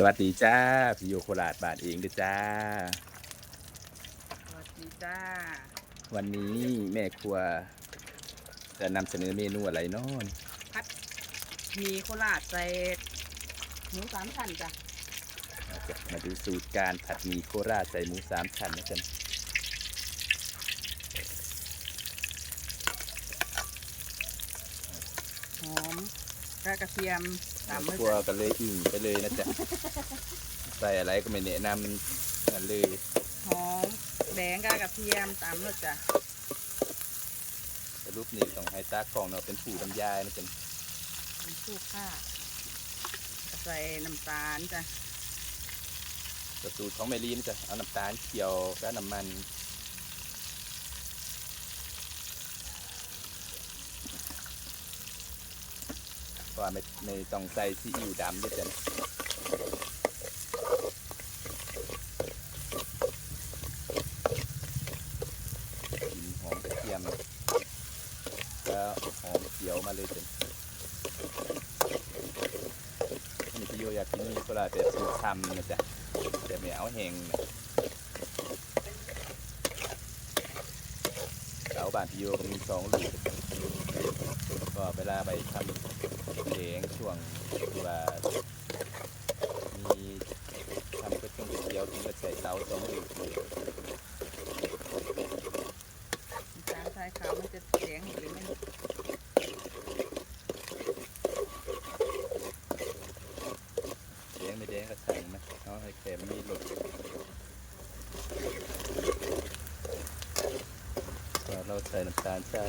สวัสดีจ้าพี่โยโคราชบาทเองเด้อจ้า สวัสดีจ้าวันนี้แม่ครัว จะนำเสนอเมนูอะไรเนาะมีโคราชใส่หมูสามชั้นจ้ะมาจ้ะมาดูสูตรการผัดหมี่โคราชใส่หมูสามชั้นนะจ๊ะหอมกระกระเทียมตามแม่ด้วย ครัวจ้ะก็เลยอิ่มไปเลยนะจ๊ะ ใส่อะไรก็ไม่แนะนำกันเลยหอมแดงกระกระเทียมตามด้วยจ้ะสรุปนี่ต้องให้ตากล้องเราะเป็นผู้บรรยายนะจ๊ะเป็นคู่ค่าใส่น้ำตาลจ้ะก็สูตรของแมลีนะจ๊ะเอาน้ำตาลเคี่ยวกับน้ำมัน เพราะว่าไม่ไม่ต้องใส่ซีอิ๊วดำด้วยจ้ะกินหอมกระเทียมแล้วหอมเขียวมาเลยจ้ะนนี้พี่โยอยากกินมีโคราชแบบสูตรทำนะจ๊ะแต่ไม่เอาแห้งนะเสาบ้านพี่โยก็มีสองลูก ก็เวลาไปทำเองช่วงที่ว่ามีทำก๋วยเตี๋ยวก๋วยเตี๋ยวถึงก็ใช้เตาสองลูกน้ำตาลทรายขาวมันจะแดงหรือไม่เลี้ยงไม่เลี้ยงก็สั่งนะเอาให้แกมีหลุดก็เราใส่น้ำตาลใส่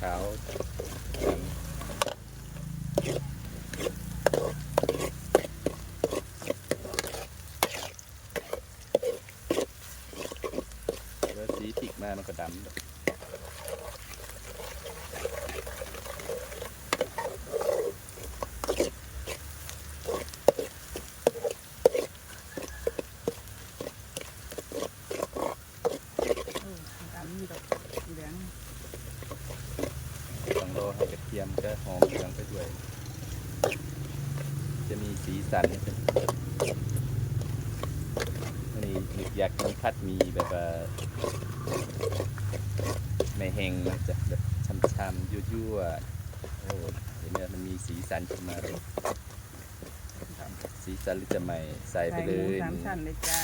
ขาวแล้วสีติกมามันก็ดำ เออน้ำตาลมีดอกเหลือง ต้องรอให้กระเทียมก็หอมเหลืองไปด้วย จะมี สีสันนะครับวันนี้นึกอยากกินผัดมีแบบว่าไม่แห้งนะจ๊ะแบบช้ำๆยั่วๆโอ้เห็นไหมมันมีสีสันขึ้นมาเลยสีสันหรือจะไม่ใส่ไปเลยสามชั้นเลยจ้า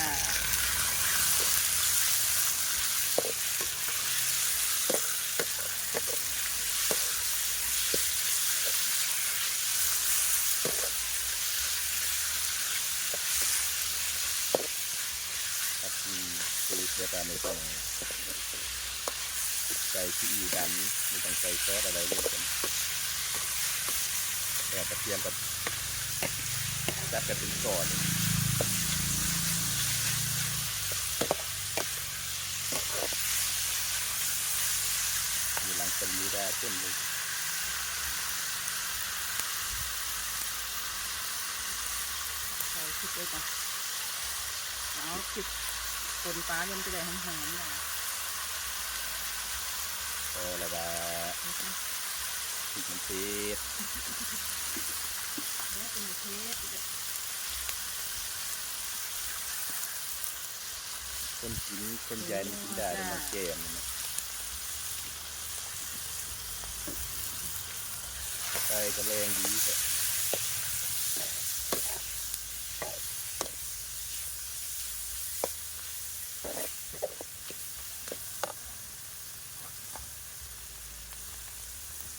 มีสูตรแบบว่าไม่ต้องใส่ซีอิ๊วดำไม่ต้องใส่ซอสอะไรเลยกันแต่กระเทียมกับจัดกันเป็นก่อนมีหลังสลีได้เช่นเลยใส่พริกเลยจ้ะเอาพริก นปลายังจะได้หอมๆเลยพอแล้วว่าพริกมันเผ็ดแล้วเป็นเทสคนกินคนใหญ่มันกินได้แต่มันแก่มนนะไก่ก็แรงดีแต่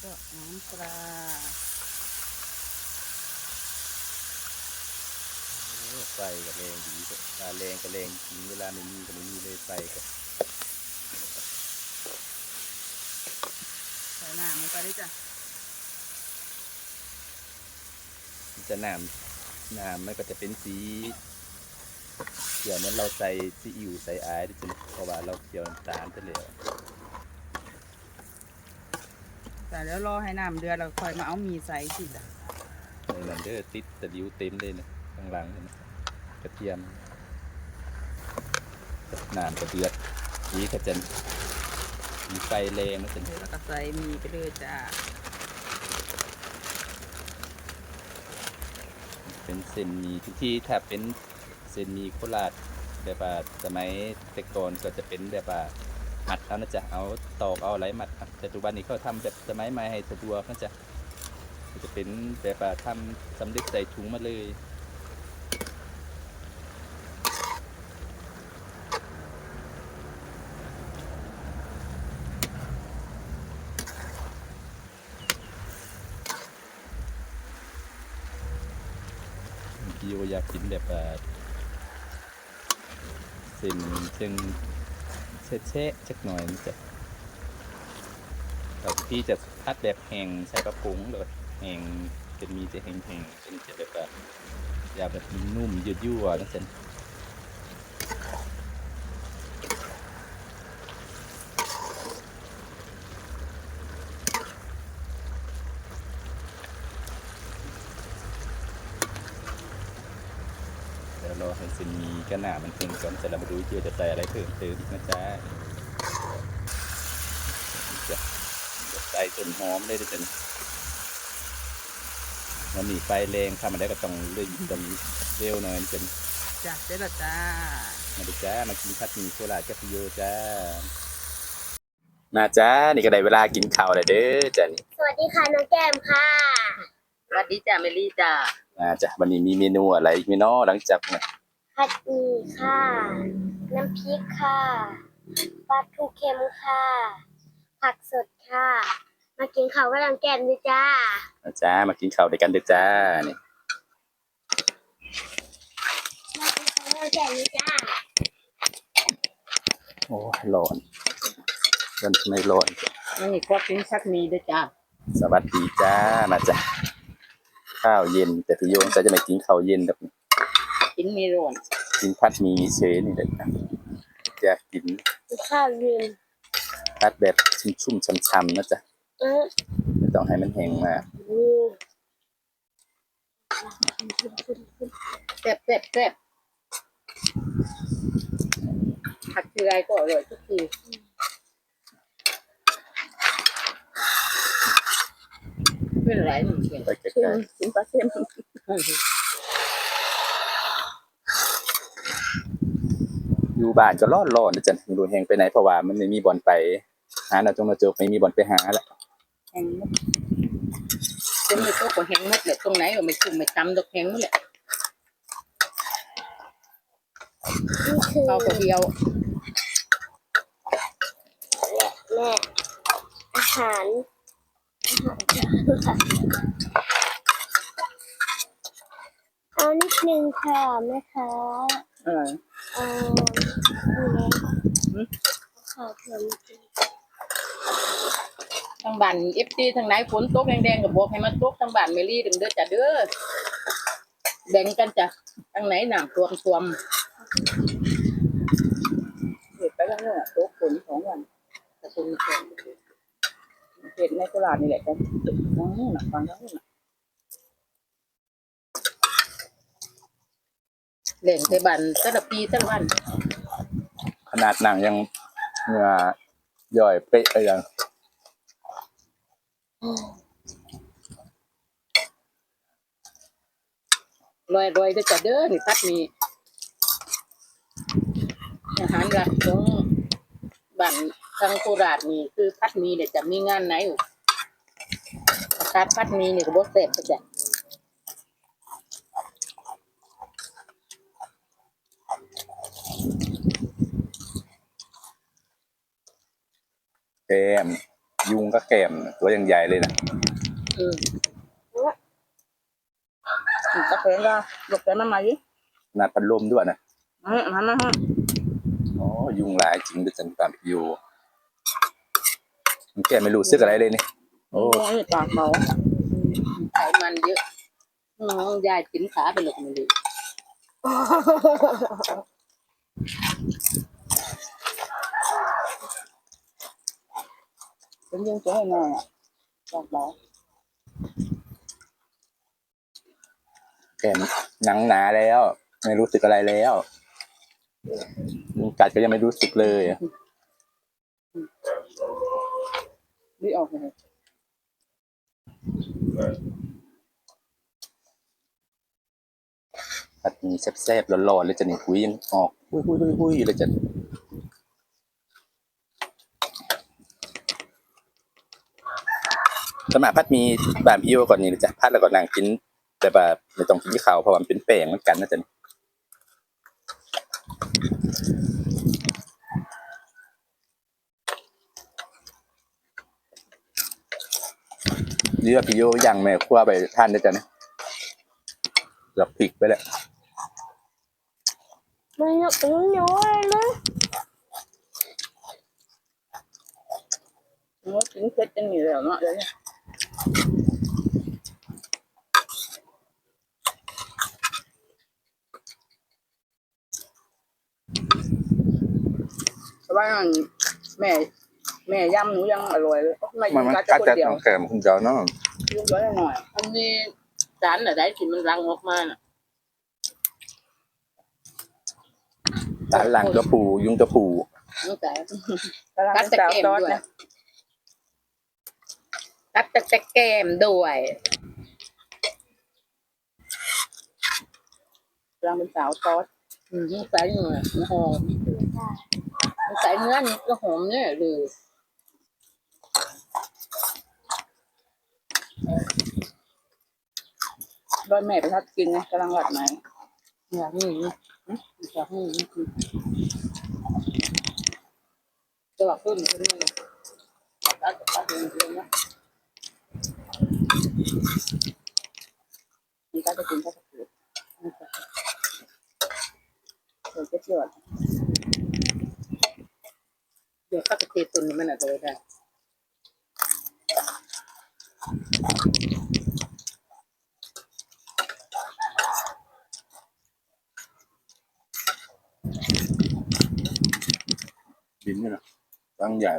ก็น้ำป ลาไฟก็แรงดีแต่เวลาแรงก็แรงจริงเวลาไม่มีก็ไม่มีเลยไฟก็ใส่น้ำลงไปได้จ้ะจะน้ำน้ำมันก็จะเป็นสีเขียวเหมือนเราใส่ซีอิ๊วใส่อายด้วยจ้ะเพราะว่าเราเคี่ยวน้ำตาลไปแล้ว แต่เดี๋ยวรอให้น้ำเดือดเราค่อยมาเอาหมีใส่สิจ้ะในนั้นเด้อติดตะดิวเต็มเลยนะข้างหลังเห็นไหมกระเทียมน้ำกระเดือดนี้ก็จะมีไฟแรงนะจ๊ะแล้วก็ใส่หมีไปเลยจ้ะเป็นเส้นหมีทุกที่ถ้าเป็นเส้นหมีโคราชแบบว่าสมัยแต่ก่อนก็จะเป็นแบบว่า มัดเอานะจ๊ะเอาตอกเอาอะไรมัดแต่ปัจจุบันนี้เขาทำแบบสมัยใหม่ให้สะดวกนะจ๊ะจะเป็นแบบว่าทำสำเร็จใส่ถุงมาเลยพี่อยากกินแบบเส้นเชิง เชะๆจักหน่อยนี่จะแต่พี่จะคัดแบบแห้งใส่กระปุงเลยแห้งจะมีจะแห้งๆเป็นจะแบบว่าอยากแบบนุ่มยืดยั่วๆนะจ๊ะเดี๋ยวรอให้เส้นหมี กันหนามันเพิ่งก่อนเสร็จแล้วมาดูเจียวจะใส่อะไรเพิ่มเติมนะจ๊ะจะจะใส่ต้นหอมได้ด้วยจ้ะนี่มันมีไฟแรงทำมาได้ก็ต้องเลื่อยดำเร็วหน่อยนะจ้ะจ้ะเสร็จแล้วจ้ามาดูจ้ามากินผัดหมี่โคราชกับพี่โยจ้ามาจ้านี่ก็ได้เวลากินข้าวแล้วเด้อจ้านี่สวัสดีค่ะน้องแก้มค่ะ สวัสดีจ้าเมลี่จ้ามาจ้าวันนี้มีเมนูอะไรอีกไหมีน้อหลังจากเนี่ย ผัดหมี่ค่ะ น้ำพริกค่ะปลาทูเค็มค่ะ ผักสดค่ะ มากินข้าวกับน้องแก้มด้วยจ้ามาจ้ามากินข้าวด้วยกันเด้อจ้านี่มากินข้าวกับน้องแก้มด้วยจ้าโอ้ยร้อนร้อนทำไมร้อน นี่ก็กินชักมีด้วยจ้าสวัสดีจ้ามาจ้าข้าวเย็น แต่พี่โยงจะจะไม่กินข้าวเย็นแบบนี้ กินมีโรนกินผัดหมี่เฉยนี่เลยนะอยากกินกินข้าวเย็นผัดแบบชุ่มๆช่ำๆนะจ๊ะเออไม่ต้องให้มันแห้งมากนี่แซ่บแซ่บแซ่บผัดทีไรก็อร่อยทุกทีเป็นไรหนึ่งเก่งไปใกล้กินปลาเค็ม อยู่บ้านก็ร้อนร้อนๆนะจ๊ะไม่รู้แห้งไปไหนเพราะว่ามันไม่มีบ่อนไป หาหน้าจงหน้าจกไม่มีบ่อนไปหาแล้วแห้งหมดจนไม่โตก็แห้งหมดเลยตรงไหนก็ไม่ชุ่มไม่จำดอกแห้งหมดเลยนี่คือข้าวก็เดียวแม่อาหารอาหารเอานิดนึงค่ะแม่ค้า เออเอานี่นะข้าวเพิ่มจริงทางบ้านเอฟซีทางไหนฝนตกแดงๆก็บอกให้มาตกทางบ้านเมลี่ถึงเด้อจ้ะเด้อแบ่งกันจ้ะทางไหนน้ำท่วมท่วมเห็ดไปแล้วเนี่ยตกฝนสองวันแต่ฝนไม่ตกเห็ดในตลาดนี่แหละกันน้องนู่นน่ะฟังน้องนู่นน่ะแหล่งไทบันแต่ละปีแต่ละวันขนาดหนังยังเนื้อย่อยเป๊ะไปยังลอยลอยๆเด้อจ้ะเด้อนี่พัดมีอาหารหลักของบ้านทางโคราชนี่คือพัดมีเนี่ยจะมีงานไหนอยู่ประกาศพัดมีนี่ก็บ่แซ่บจ้ะ แกมยุงก็แกมตัวยังใหญ่เลยนะอืมกาแฟก็ยกแฟมาใหม่ดิขนาดพัดลมด้วยนะอืมมามาฮะอ๋อยุงหลายจริงด้วยจังตามพี่โยมันแกไม่รู้สึกอะไรเลยนี่โอ้โอ้ยปากเบาไขมันเยอะน้องยายกินขาไปหลกไม่ดีเป็นยั งจะให้นอนอะปากเบาแกมหนังหนาแล้ว ไม่รู้สึกอะไรแล้วยุงกัดก็ยังไม่รู้สึกเลยนี่ออกเลยผัดหมีแซ่บๆร้อนๆเลยจะนี่หุยยังออกหุยหุยหุยหุยเลยจะ สมัครพัดหมีบานพี่โยก่อนนี่เลยจ้ะพัดแล้วก็นั่งกิน แต่แบบไม่ต้องกินข้าวเพราะว่ามันเป็นแป้งเหมือนกันนะจ๊ะนี่เลือกพี่โยย่างแม่ครัวไปทานได้จ้ะเนี่ยเกือบพริกไปแล้วมันหนุกมันหนุกเลยโอ้กินเผ็ดจังนี่แล้วเนาะเดี๋ยวนี้ แต่ว่าแม่ แม่ย่ำหนูยังอร่อยเลยไม่มันมันกัดกัดคนจากเดียวน้องแก้มคุณเจ้าเนาะยุ่งเยอะหน่อยอันนี้จานอะไรที่มันรังออกมาน่ะตาหลังกระปูยุงกระปูตั้งแต่กำลังกัดเป็นตะสาวแกมซอสด้วย นะกัดตะแกมด้วยกำลังเป็นสาวซอสอืมใส่เนื้อหอมใส่เนื้อนี่ก็หอมเนี่ยเลยโดยแม่ไปทัดกินไงกำลังหลัดไหมอยากนี่นะอยากนี่จะบอกขึ้นขึ้นเลยกัดกัดเองนะ นี่ก็จะกินข้าวผัดเดี๋ยวจะเชื่อเดี๋ยวข้าวกะทิตุนมันอะไรได้ดินนี่นะตั้งใหญ่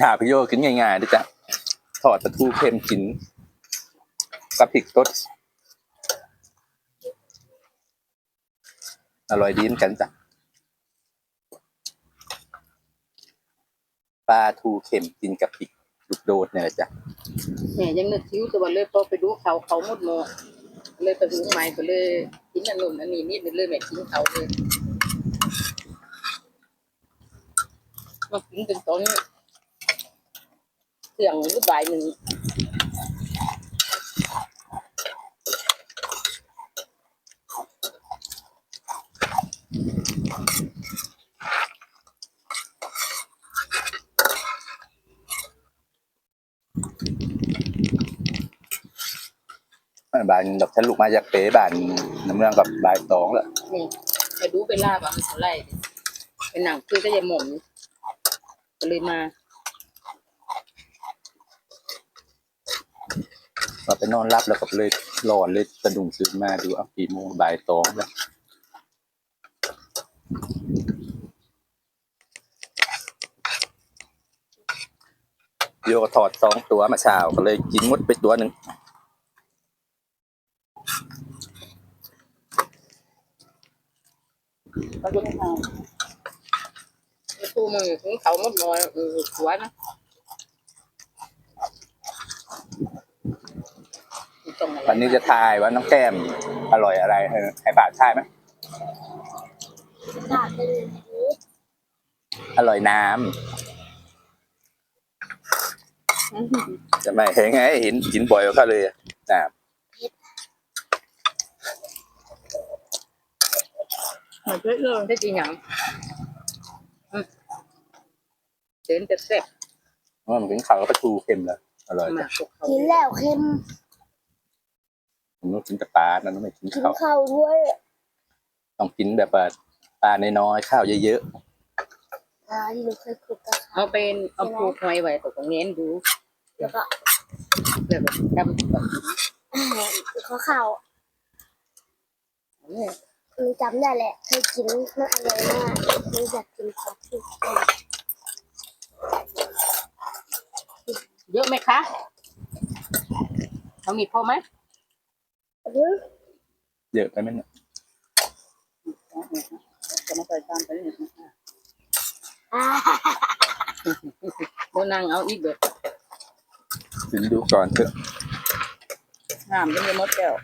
ถ้าพี่โยกินง่ายๆด้วยจ้ะทอดปลาทูเค็มกินกับพริกสดอร่อยดีเหมือนกันจ้ะปลาทูเค็มกินกับพริกลูกโดดเนี่ยแหละจ้ะแหมยังนึกคิ้วแต่ว่าเลยพอไปดูเขาเขาหมดโมเลยไปดูใหม่ก็เลยกินอันนู้นอันนี้นิดนึงเลยแม่กินเขาเลยมากินถึงตอนนี้ เที่ยงหรือบ่ายหนึ่งบานดอกฉันลูกมาจากเป๋บานน้ำเมืองกับบายสองแล้วนี่ไปดูไปล่าว่ามันเท่าไร่เป็นหนังคือก็จะหม่อมก็เลยมา เราไปนอนรับแล้วก็เลยรอนเลยสะดุ้งซื้อมาดูเอากี่โมงบ่ายสองแล้วโยก็ถอดสองตัวมาเช้าก็เลยกินมดไปตัวหนึ่งก็ไม่ทานไอ้ตู้มือของเขาหมดเลยเออหัวนะ ตรงอะไรวันนี้จะทายว่าน้องแก้มอร่อยอะไรให้ให้ปากทายไหมค่ะเป็นอย่างนี้อร่อยน้ำจะไม่เห็นไงเห็นกินบ่อยกว่าเขาเลยอะน้เหมือนเพื่อนเลยได้จริงยังอืมเดินจะแซ่บำว่ามันกินข้าวกับปลาทูเค็มแล้วอร่อยมาจ้ะกกเขากินแล้วเค็ม ผมต้องกินแต่ปลานั่นไม่กินกินข้าวข้าวด้วยต้องกินแบบว่าปลาน้อยๆข้าวเยอะอ่าที่หนูเคยคลุกกับข้าวเอาเป็นเอาปลูกไว้ไว้ตรงนี้ดูแล้วก็แบบทำแบบข้าวข้าวนี้หนูจำได้แหละเคยกินมันอร่อยมากหนูอยากกินปลาทูเค็มเยอะไหมคะเอามีพอไหม เยอะไปไหมเนี่ยจะมาใส่จานไปนี่อ่าโบนางเอาอีกเด้อถึงดูก่อนเถอะน้ำยังไม่หมดแก้ว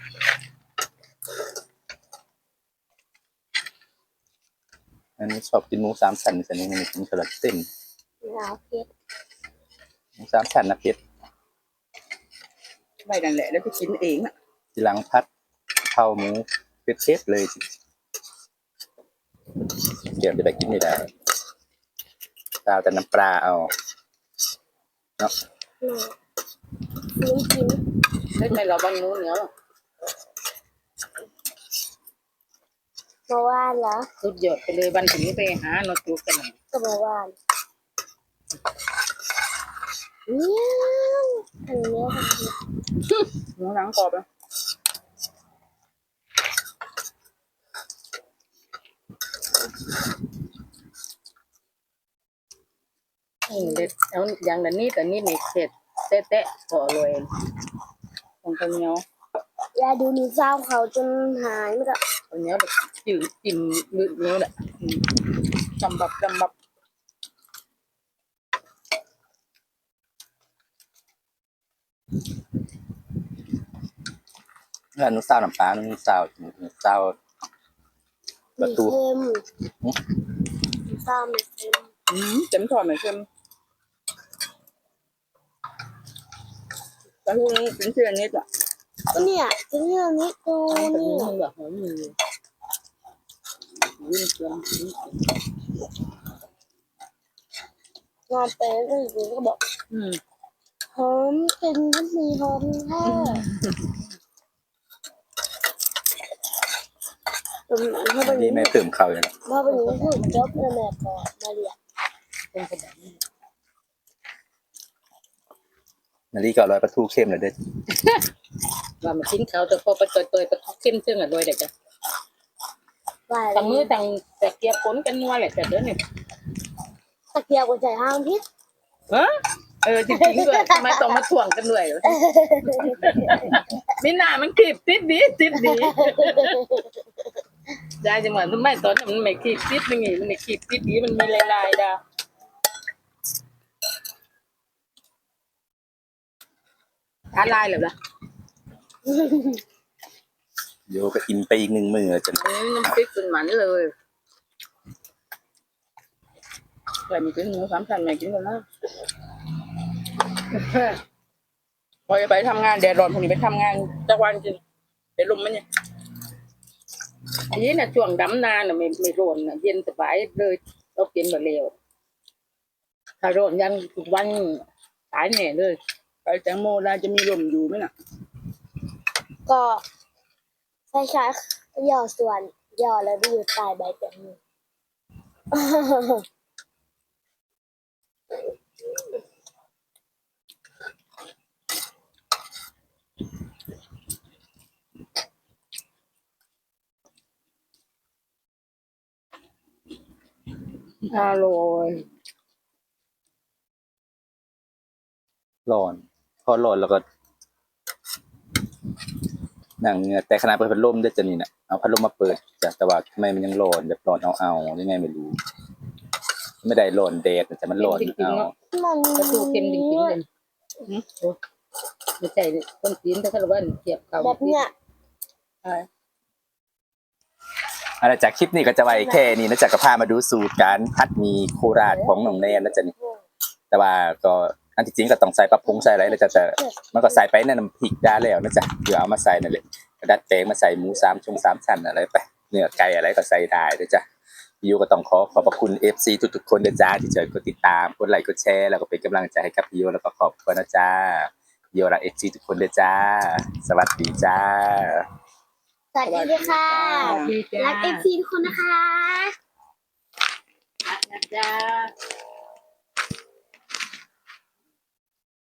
อันนี้ชอบกินหมูสามชั้นแต่นี่มันกินสลัดเส้นหนาวเพชรหมูสามชั้นนะเพชรไม่นั่นแหละแล้วจะกินเองอะ ทีหลังพัดเข้าหมูเป็ดเทศเลยเดี๋ยวจะไปกินไม่ได้ตาวแต่น้ำปลาเอาเนาะหนาวกินกินเล่นไม่เราบางนู้นเหนียวเมื่อวานเหรอสุดยอดไปเลยวันถึงไปหาโนตูกันหน่อยก็เมื่อวานเนี่ยอันเนี้ยค่ะหมูหนังกรอบอะ อืมเด็ดเอาอย่างนั้นนี่แต่นี่ในเสร็จเตะเตะพอเลยของข้าวเหนียวยาดูนิเศร้าเขาจนหายไม่ได้เอาเนี้ยแบบจืดกินลึกเนี้ยแหละจำบับจำบับแล้วนุ่งสาวน้ำปลานุ่งสาวนุ่งสาวประตูมีเค็มเศร้ามีเค็มอืมเต็มทอดเหมือนเค็ม แต่ทุกนี้เป็นเชื่อนิดอะเนี่ยจะเรื่องนี้ตัวแต่นี่นี่มันแบบหอมมือวิ่งเกลืองงานไปแล้วอยู่ก็บอกอืมหอมเป็นทันทีหอมแท้อืมถ้าเป็นนี่ไม่เติมข้าวเลยนะถ้าเป็นนี้คือจบแล้วแม่ก็มาเรียนเป็นกระดาษนี่ นาฬิการ้อยประตูเข้มเลยเด้อว่ามันทิ้งเขาแต่พอไปต่อยๆไปทุกเข้มเชื่องอะด้วยเด็กจ้ะว่าต่างมือต่างแต่เกียบก้นกันนัวแหละแต่เดี๋ยวนี้ตะเกียบกับใจห้างพิษฮะเออจริงๆด้วยทำไมต้องมาถ่วงกันด้วยมีหน้ามันขีบติดดีติดดียายจังหวะทำไมตอนนั้นมันไม่ขีบติดมันงี้มันไม่ขีบติดดีมันมีลายๆดา ทาลายเหรอล่ะเดี๋ยวก็อินไปอีกหนึ่งมือจนอันนี้น้ำพริกเป็นหมันเลยใครมีกินหมูสามชั้นแม่กินกันนะพอจะไปทำงานแดดร้อนพวกนี้ไปทำงานจักวันกินเป็นลมไหมเนี่ยอันนี้น่ะช่วงดำนาน่ะไม่ไม่ร้อนน่ะเย็นสบายเลยเรากินแบบเร็วถ้าร้อนยังทุกวันตายแน่เลย ไปแตงโมได้จะมีลมอยู่ไหมน่ะ ก็ใช้ใช้ย่อส่วนย่อแล้วไปอยู่ใต้ใบแตงโมอร่อยร้อน พอร้อนแล้วก็หนังเหงือแต่ขนาดเปิดพัดลมด้วยจะนี่นะเอาพัดลมมาเปิดจ้ะแต่ว่าทำไมมันยังร้อนแบบร้อนเอาเอาๆยังไงไม่รู้ ไม่ได้ร้อนแดดแต่มันร้อนเอามันกระทูเค็มจริงๆเลยโอ้ไม่ใช่ต้นตีนถ้าเขาว่าเกียบเขาแบบเนี้ยใช่อาณาจากคลิปนี้ก็จะไว้แค่นี้นะจ๊ะก็พามาดูสูตรการพัดหมีโคราชของหนองแนนนะจ๊ะนี่แต่ว่าก็ อันที่จริงก็ต้องใส่ปลาพงใส่อะไรเลยจ้ะแต่มันก็ใส่ไปในน้ำพริกได้แล้วนะจ๊ะเดี๋ยวเอามาใส่นั่นแหละกระดัดแปลงมาใส่หมูสามชงสามชั้นอะไรไปเนื้อไก่อะไรก็ใส่ได้นะจ๊ะพี่โยก็ต้องขอขอบพระคุณ FC ทุกๆคนนะจ๊ะที่ช่วยกดติดตามกดไลค์กดแชร์แล้วก็เป็นกำลังใจให้กับพี่โยแล้วก็ขอบคุณนะจ๊ะพี่โยรัก FC ทุกคนเลยจ้าสวัสดีจ้าสวัสดีค่ะดีจ้ารักเอฟซีทุกคนนะคะจ้า